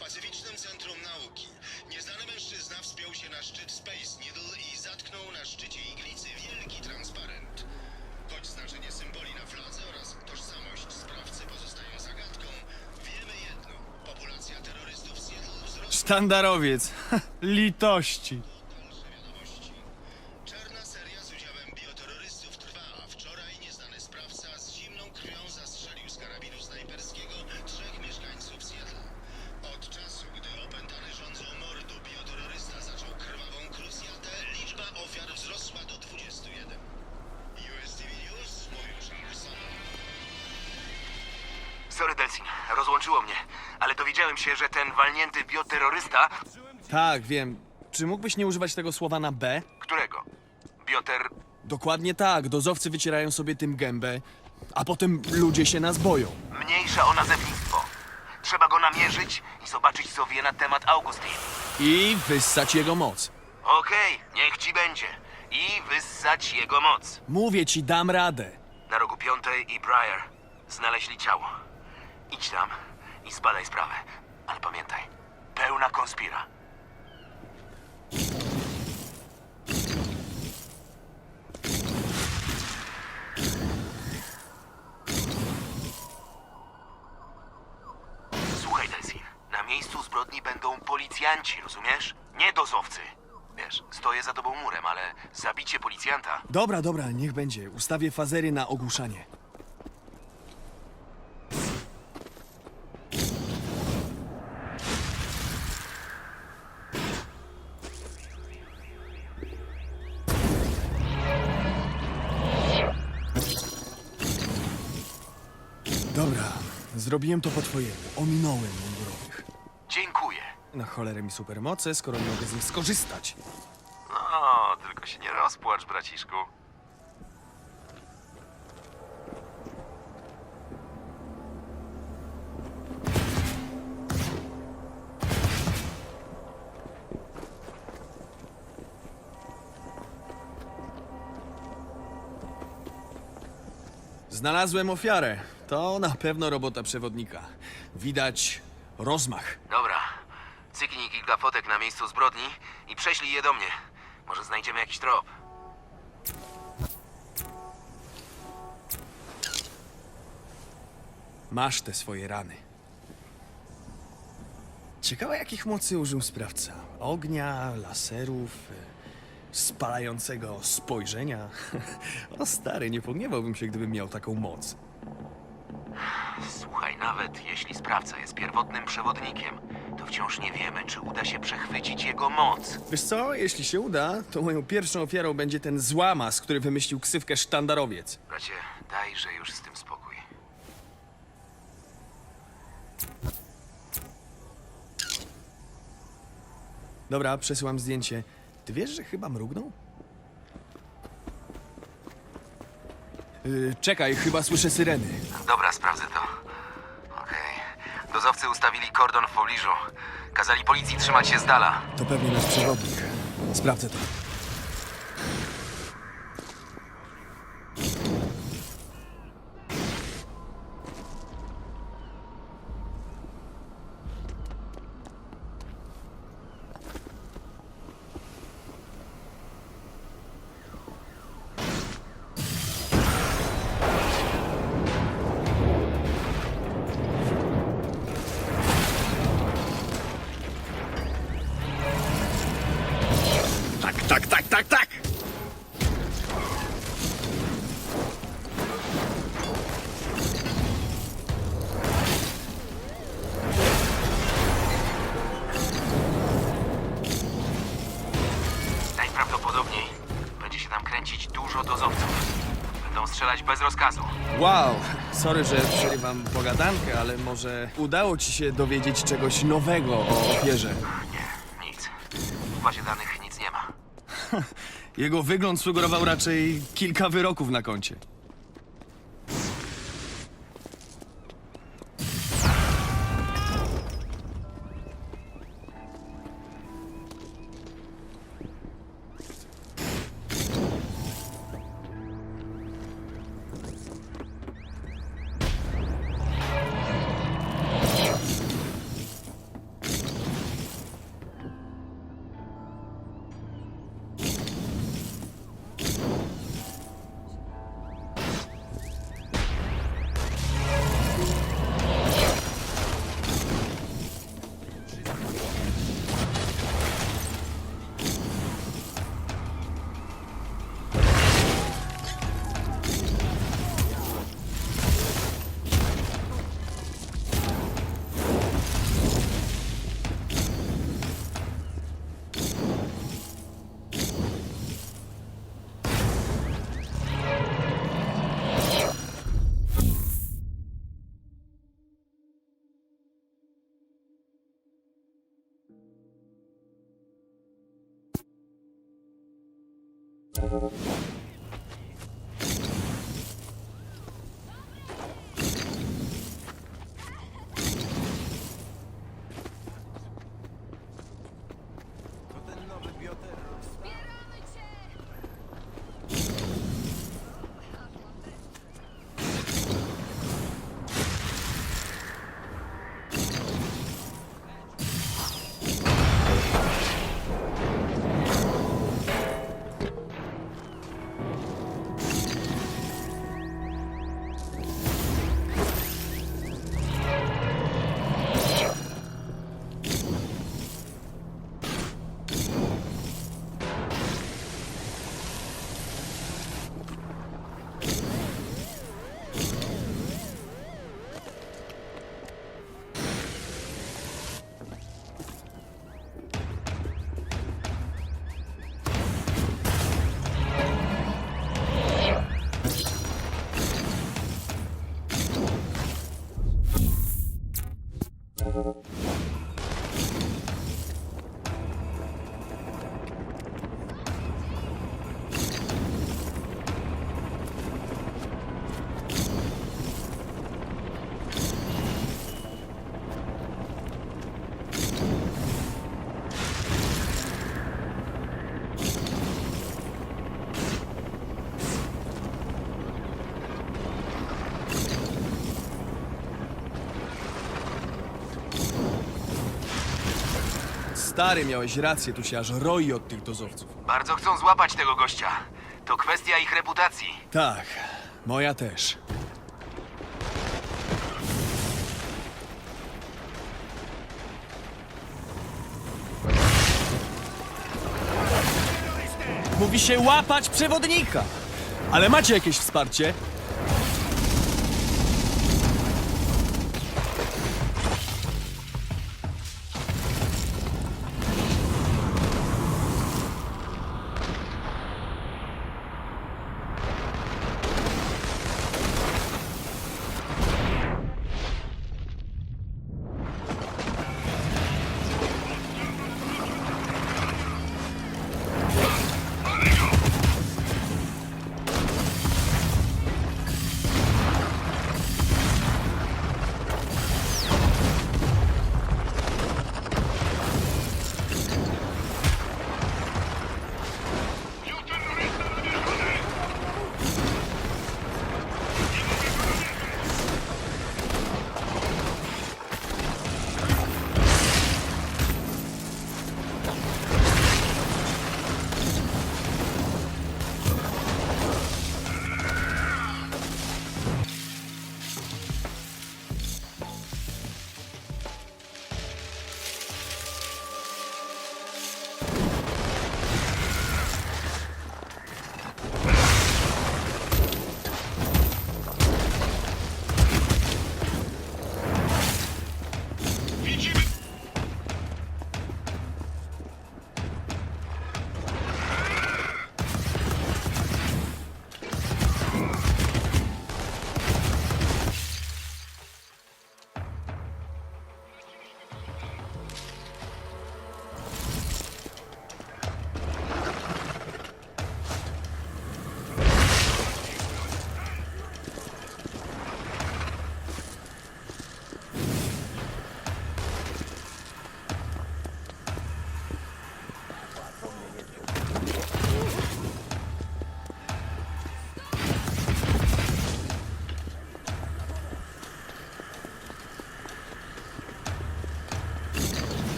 Pacyficznym Centrum Nauki. Nieznany mężczyzna wspiął się na szczyt Space Needle i zatknął na szczycie iglicy wielki transparent. Choć znaczenie symboli na fladze oraz tożsamość sprawcy pozostają zagadką, wiemy jedno. Populacja terrorystów Seattle wzrosła Sztandarowiec. Litości. Ten walnięty bioterrorysta... Tak, wiem. Czy mógłbyś nie używać tego słowa na B? Którego? Bioter... Dokładnie tak. Dozowcy wycierają sobie tym gębę, a potem ludzie się nas boją. Mniejsza o nazewnictwo. Trzeba go namierzyć i zobaczyć, co wie na temat Augustin. I wyssać jego moc. Okej, niech ci będzie. I wyssać jego moc. Mówię ci, dam radę. Na rogu Piątej i Briar znaleźli ciało. Idź tam i zbadaj sprawę. Ale pamiętaj, pełna konspira. Słuchaj, Delsin. Na miejscu zbrodni będą policjanci, rozumiesz? Nie dozowcy. Wiesz, stoję za tobą murem, ale zabicie policjanta Dobra, dobra, niech będzie. Ustawię fazery na ogłuszanie. Zrobiłem to po twojemu. Ominąłem mundurowych. Dziękuję. Na cholerę mi supermoce, skoro nie mogę z nich skorzystać. No, tylko się nie rozpłacz, braciszku. Znalazłem ofiarę. To na pewno robota przewodnika. Widać rozmach. Dobra, cyknij kilka fotek na miejscu zbrodni i prześlij je do mnie. Może znajdziemy jakiś trop. Masz te swoje rany. Ciekawe, jakich mocy użył sprawca. Ognia, laserów, e, spalającego spojrzenia. O stary, nie pogniewałbym się, gdybym miał taką moc. Słuchaj, nawet jeśli sprawca jest pierwotnym przewodnikiem, to wciąż nie wiemy, czy uda się przechwycić jego moc. Wiesz co, jeśli się uda, to moją pierwszą ofiarą będzie ten złamas, który wymyślił ksywkę sztandarowiec. Bracie, dajże już z tym spokój. Dobra, przesyłam zdjęcie. Ty wiesz, że chyba mrugnął? Yy, czekaj, chyba słyszę syreny. Dobra, sprawdzę to. Okej. Dozowcy ustawili kordon w pobliżu. Kazali policji trzymać się z dala. To pewnie nasz przewodnik. Sprawdzę to. Sorry, że przerywam pogadankę, ale może udało ci się dowiedzieć czegoś nowego o ofierze. Nie, nic. W bazie danych nic nie ma. Jego wygląd sugerował raczej kilka wyroków na koncie. Stary, miałeś rację, tu się aż roi od tych dozowców. Bardzo chcą złapać tego gościa. To kwestia ich reputacji. Tak, moja też. Mówi się łapać przewodnika. Ale macie jakieś wsparcie?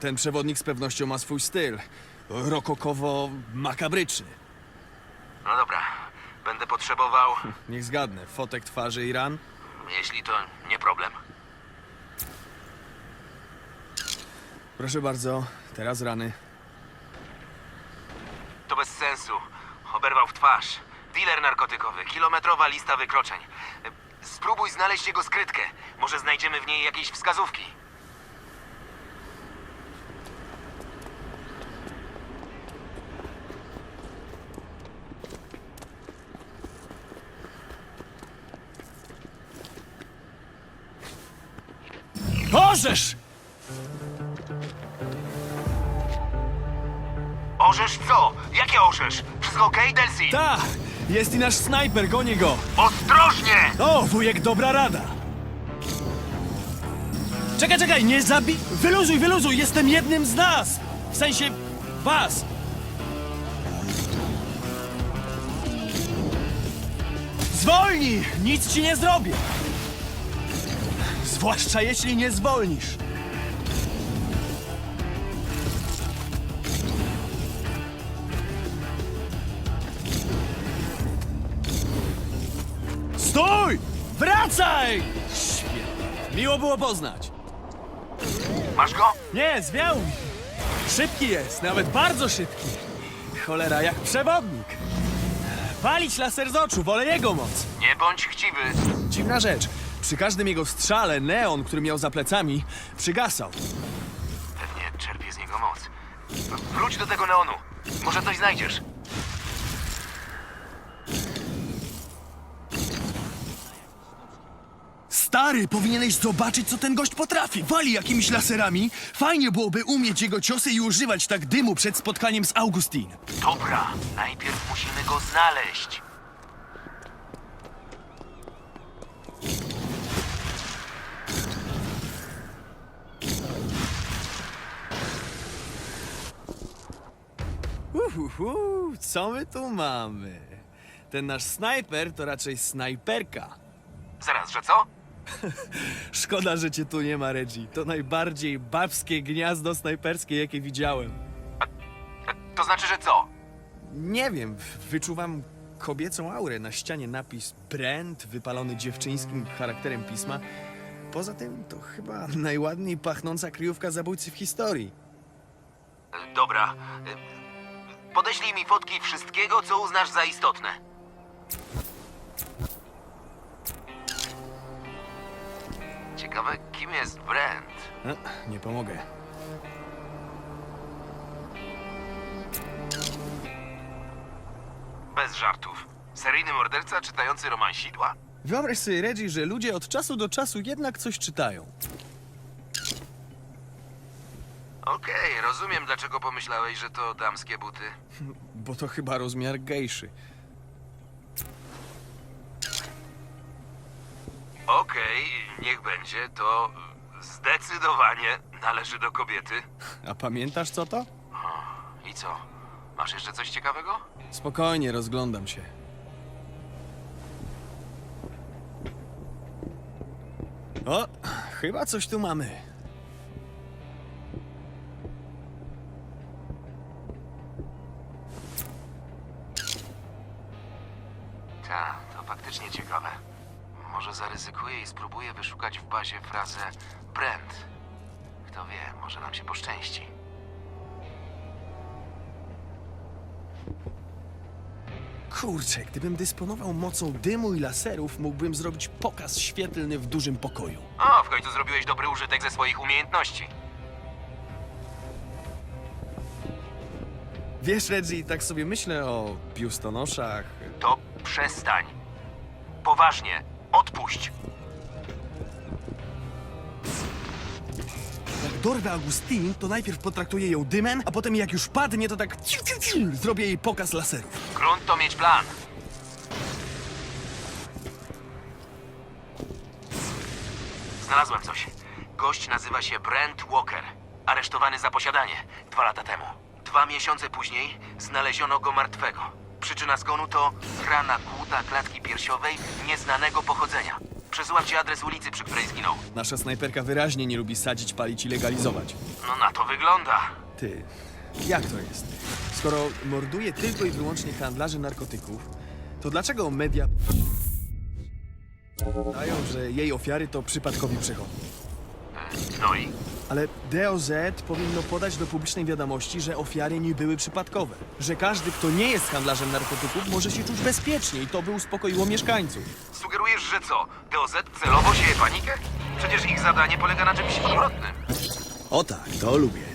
Ten przewodnik z pewnością ma swój styl. Rokokowo-makabryczny. No dobra, będę potrzebował, Niech zgadnę, fotek twarzy i ran? jeśli to nie problem. Proszę bardzo, teraz rany. To bez sensu. Oberwał w twarz. Dealer narkotykowy, kilometrowa lista wykroczeń. Spróbuj znaleźć jego skrytkę. Może znajdziemy w niej jakieś wskazówki. Orzesz! Orzesz co? Jakie orzesz? Wszystko okej, Delcy? Ta! Jest i nasz snajper, gonię go! Ostrożnie! O, wujek, dobra rada! Czekaj, czekaj, nie zabi... Wyluzuj, wyluzuj, jestem jednym z nas! W sensie... was! Zwolnij! Nic ci nie zrobię! Zwłaszcza jeśli nie zwolnisz. Stój! Wracaj! Świetnie. Miło było poznać. Masz go? Nie, zwiał mi. Szybki jest, nawet bardzo szybki. Cholera, jak przewodnik. Palić laser z oczu, wolę jego moc. Nie bądź chciwy. Dziwna rzecz. Przy każdym jego strzale neon, który miał za plecami, przygasał. Pewnie czerpie z niego moc. Wróć do tego neonu. Może coś znajdziesz. Stary, powinieneś zobaczyć, co ten gość potrafi. Wali jakimiś laserami. Fajnie byłoby umieć jego ciosy i używać tak dymu przed spotkaniem z Augustin. Dobra, najpierw musimy go znaleźć. Co my tu mamy? Ten nasz snajper to raczej snajperka. Zaraz, że co? Szkoda, że cię tu nie ma, Reggie. To najbardziej babskie gniazdo snajperskie, jakie widziałem. To znaczy, że co? Nie wiem, wyczuwam kobiecą aurę. Na ścianie napis Brand, wypalony dziewczyńskim charakterem pisma. Poza tym to chyba najładniej pachnąca kryjówka zabójcy w historii. Dobra. E, Podeślij mi fotki wszystkiego, co uznasz za istotne. Ciekawe, kim jest Brand? No, nie pomogę. Bez żartów. Seryjny morderca czytający romansidła? Wyobraź sobie, Reggie, że ludzie od czasu do czasu jednak coś czytają. Okej, rozumiem, dlaczego pomyślałeś, że to damskie buty. Bo to chyba rozmiar gejszy. Okej, niech będzie, to zdecydowanie należy do kobiety. A pamiętasz co to? I co? Masz jeszcze coś ciekawego? Spokojnie, rozglądam się. O, chyba coś tu mamy. Spróbuję wyszukać w bazie frazę Brand. Kto wie, może nam się poszczęści. Kurczę, gdybym dysponował mocą dymu i laserów, mógłbym zrobić pokaz świetlny w dużym pokoju. O, w końcu zrobiłeś dobry użytek ze swoich umiejętności. Wiesz, Reggie, tak sobie myślę o biustonoszach. To przestań. Poważnie, odpuść. Dorwę Augustin, to najpierw potraktuję ją dymem, a potem jak już padnie, to tak ciu, ciu, ciu, zrobię jej pokaz laserów. Grunt to mieć plan. Znalazłem coś. Gość nazywa się Brent Walker. Aresztowany za posiadanie dwa lata temu. Dwa miesiące później znaleziono go martwego. Przyczyna zgonu to rana kłuta klatki piersiowej nieznanego pochodzenia. Przesyłam ci adres ulicy, przy której zginął. Nasza snajperka wyraźnie nie lubi sadzić, palić i legalizować. No na to wygląda. Ty, jak to jest? Skoro morduje tylko i wyłącznie handlarzy narkotyków, to dlaczego media dają, że jej ofiary to przypadkowi przechodnie? E, No i? Ale DOZ powinno podać do publicznej wiadomości, że ofiary nie były przypadkowe. Że każdy, kto nie jest handlarzem narkotyków, może się czuć bezpiecznie i to by uspokoiło mieszkańców. Sugerujesz, że co? DOZ celowo sieje panikę? Przecież ich zadanie polega na czymś odwrotnym. O tak, to lubię.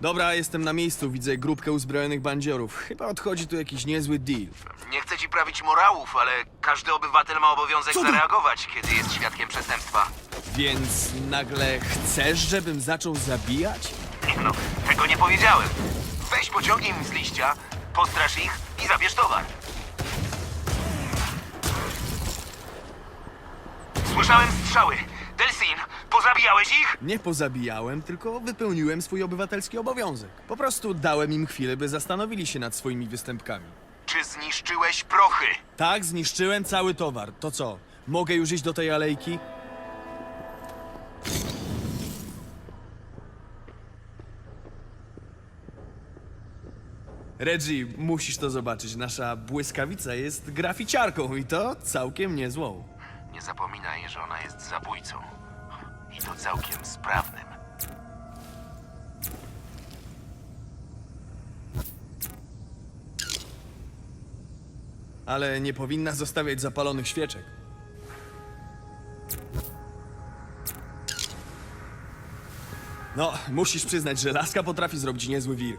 Dobra, jestem na miejscu, widzę grupkę uzbrojonych bandziorów. Chyba odchodzi tu jakiś niezły deal. Nie chcę ci prawić morałów, ale każdy obywatel ma obowiązek Co ty? zareagować, kiedy jest świadkiem przestępstwa. Więc nagle chcesz, żebym zaczął zabijać? Nie no, tego nie powiedziałem. Weź pociągnij im z liścia, postrasz ich i zabierz towar. Słyszałem strzały. Pozabijałeś ich? Nie pozabijałem, tylko wypełniłem swój obywatelski obowiązek. Po prostu dałem im chwilę, by zastanowili się nad swoimi występkami. Czy zniszczyłeś prochy? Tak, zniszczyłem cały towar. To co? Mogę już iść do tej alejki? Reggie, musisz to zobaczyć. Nasza błyskawica jest graficiarką i to całkiem niezłą. Nie zapominaj, że ona jest zabójcą. To całkiem sprawnym. Ale nie powinna zostawiać zapalonych świeczek. No, musisz przyznać, że laska potrafi zrobić niezły wir.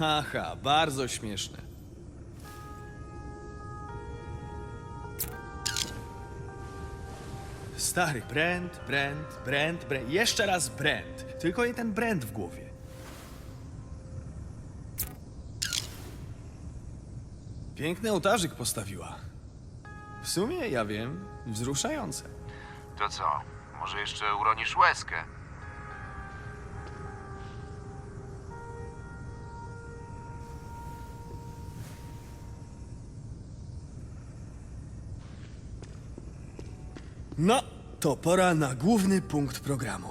Haha, bardzo śmieszne. Stary, Brent, Brent, Brent, Brent, jeszcze raz Brent. Tylko nie ten Brent w głowie. Piękny ołtarzyk postawiła. W sumie, ja wiem, wzruszające. To co? Może jeszcze uronisz łezkę? No, to pora na główny punkt programu.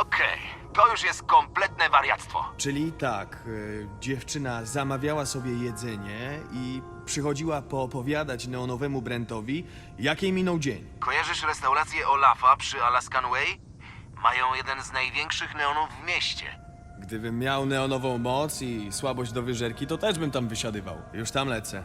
Okej, to już jest kompletne wariactwo. Czyli tak, y, dziewczyna zamawiała sobie jedzenie i przychodziła poopowiadać neonowemu Brentowi, jak jej minął dzień. Kojarzysz restaurację Olafa przy Alaskan Way? Mają jeden z największych neonów w mieście. Gdybym miał neonową moc i słabość do wyżerki, to też bym tam wysiadywał. Już tam lecę.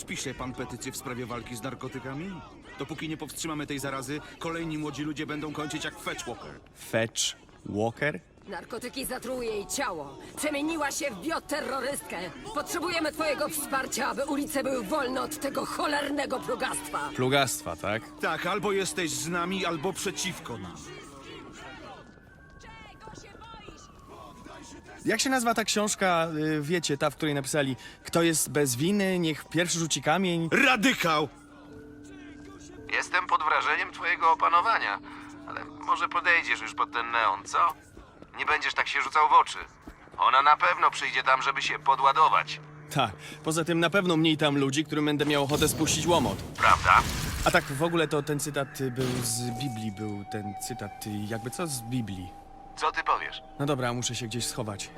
Podspisze pan petycję w sprawie walki z narkotykami? Dopóki nie powstrzymamy tej zarazy, kolejni młodzi ludzie będą kończyć jak Fetchwalker. Fetch Walker? Narkotyki zatruły jej ciało. Przemieniła się w bioterrorystkę. Potrzebujemy twojego wsparcia, aby ulice były wolne od tego cholernego plugastwa. Plugastwa, tak? Tak, albo jesteś z nami, albo przeciwko nam. Jak się nazywa ta książka, y, wiecie, ta, w której napisali Kto jest bez winy, niech pierwszy rzuci kamień? Radykał! Jestem pod wrażeniem twojego opanowania, ale może podejdziesz już pod ten neon, co? Nie będziesz tak się rzucał w oczy. Ona na pewno przyjdzie tam, żeby się podładować, Tak, poza tym na pewno mniej tam ludzi, którym będę miał ochotę spuścić łomot. prawda? A tak w ogóle to ten cytat y, był z Biblii, był ten cytat y, jakby co z Biblii. Co ty powiesz? No dobra, muszę się gdzieś schować.